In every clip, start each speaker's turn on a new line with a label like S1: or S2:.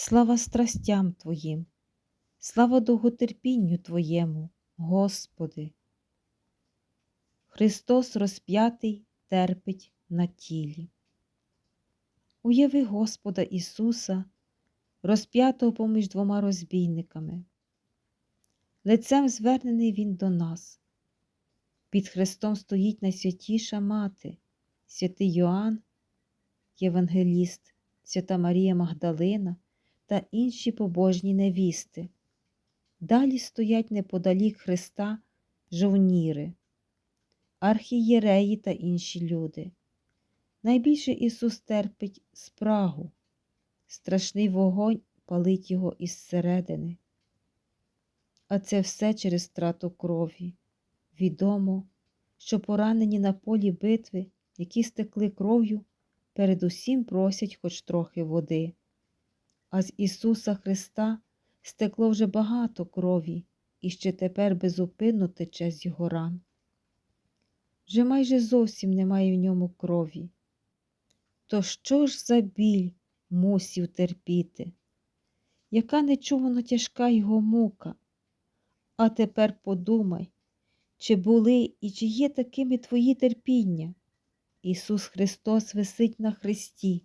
S1: Слава страстям Твоїм, слава довготерпінню Твоєму, Господи. Христос розп'ятий терпить на тілі. Уяви Господа Ісуса, розп'ятого поміж двома розбійниками. Лицем звернений Він до нас. Під Христом стоїть найсвятіша Мати, святий Йоанн, Євангеліст, свята Марія Магдалина та інші побожні невісти. Далі стоять неподалік Христа жовніри, архієреї та інші люди. Найбільше Ісус терпить спрагу, страшний вогонь палить Його із середини. А це все через страту крові. Відомо, що поранені на полі битви, які стекли кров'ю, передусім просять хоч трохи води. А з Ісуса Христа стекло вже багато крові і ще тепер безупинно тече з його ран. Вже майже зовсім немає в ньому крові. То що ж за біль мусів терпіти? Яка нечувано тяжка його мука? А тепер подумай, чи були і чи є такими твої терпіння? Ісус Христос висить на хресті,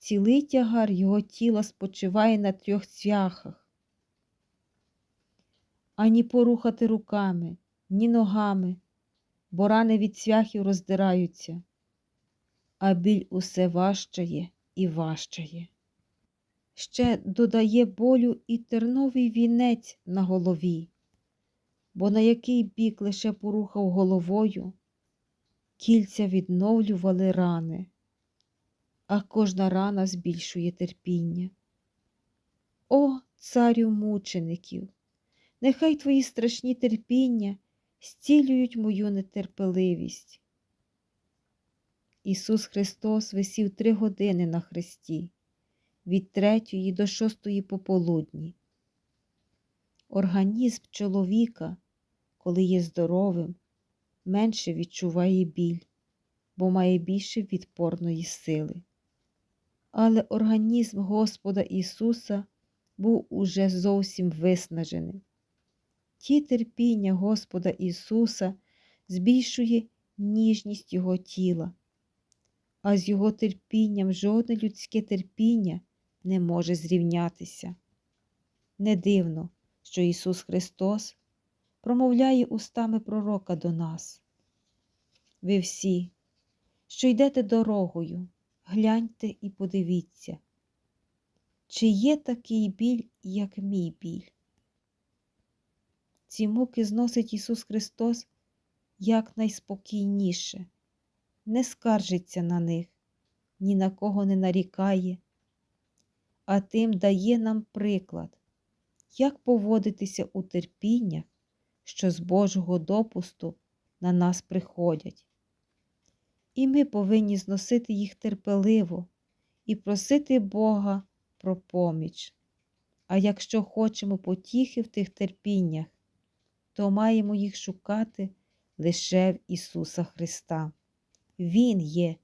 S1: цілий тягар Його тіла спочиває на трьох цвяхах. Ані порухати руками, ні ногами, бо рани від цвяхів роздираються, а біль усе важчає і важчає. Ще додає болю і терновий вінець на голові, бо на який бік лише порухав головою, кільця відновлювали рани, а кожна рана збільшує терпіння. О, царю мучеників! Нехай твої страшні терпіння зцілюють мою нетерпеливість. Ісус Христос висів три години на хресті, від третьої до шостої пополудні. Організм чоловіка, коли є здоровим, менше відчуває біль, бо має більше відпорної сили. Але організм Господа Ісуса був уже зовсім виснажений. Ті терпіння Господа Ісуса збільшує ніжність Його тіла, а з Його терпінням жодне людське терпіння не може зрівнятися. Не дивно, що Ісус Христос промовляє устами пророка до нас. Ви всі, що йдете дорогою, гляньте і подивіться, чи є такий біль, як мій біль. Ці муки зносить Ісус Христос якнайспокійніше, не скаржиться на них, ні на кого не нарікає, а тим дає нам приклад, як поводитися у терпіннях, що з Божого допусту на нас приходять. І ми повинні зносити їх терпеливо і просити Бога про поміч. А якщо хочемо потіхи в тих терпіннях, то маємо їх шукати лише в Ісуса Христа. Він є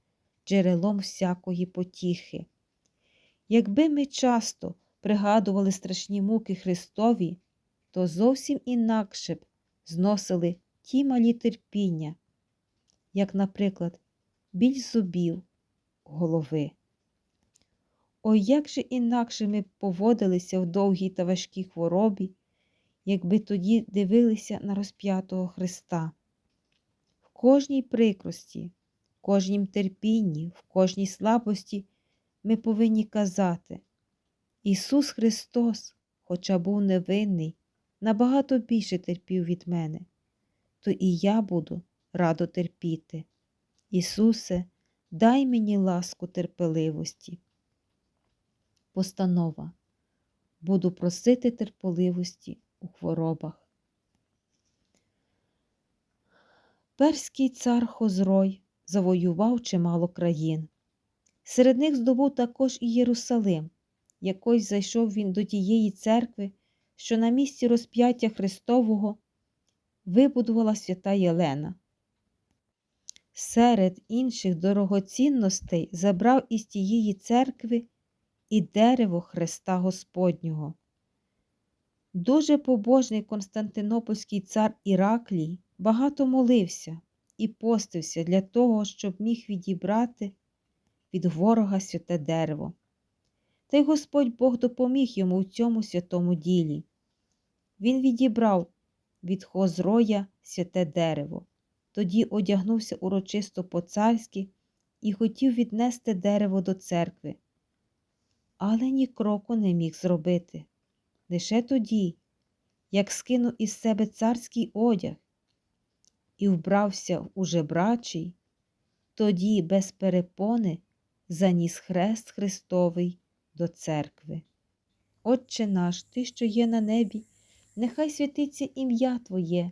S1: джерелом всякої потіхи. Якби ми часто пригадували страшні муки Христові, то зовсім інакше б зносили ті малі терпіння, як, наприклад, біль зубів голови. Ой, як же інакше ми поводилися в довгій та важкій хворобі, якби тоді дивилися на розп'ятого Христа. В кожній прикрості, в кожнім терпінні, в кожній слабості ми повинні казати Ісус Христос, хоча був невинний, набагато більше терпів від мене, то і я буду радо терпіти. Ісусе, дай мені ласку терпеливості. Постанова. Буду просити терпеливості у хворобах. Перський цар Хозрой завоював чимало країн. Серед них здобув також і Єрусалим. Якось зайшов він до тієї церкви, що на місці розп'яття Христового вибудувала свята Єлена. Серед інших дорогоцінностей забрав із тієї церкви і дерево Христа Господнього. Дуже побожний Константинопольський цар Іраклій багато молився і постився для того, щоб міг відібрати від ворога святе дерево. Та й Господь Бог допоміг йому у цьому святому ділі. Він відібрав від Хозроя святе дерево, тоді одягнувся урочисто по-царськи і хотів віднести дерево до церкви. Але ні кроку не міг зробити. Лише тоді, як скинув із себе царський одяг і вбрався у жебрачий, тоді без перепони заніс хрест Христовий до церкви. Отче наш, Ти, що є на небі, нехай святиться ім'я Твоє,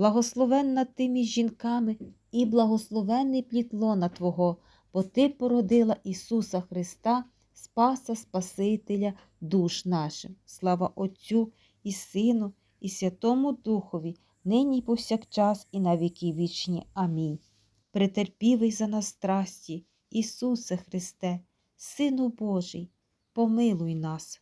S1: благословенна ти між жінками і благословенний плід лона Твого, бо Ти породила Ісуса Христа, Спаса Спасителя душ нашим. Слава Отцю і Сину, і Святому Духові, нині й повсякчас, і на віки вічні. Амінь. Претерпівий за нас страсті, Ісусе Христе, Сину Божий, помилуй нас.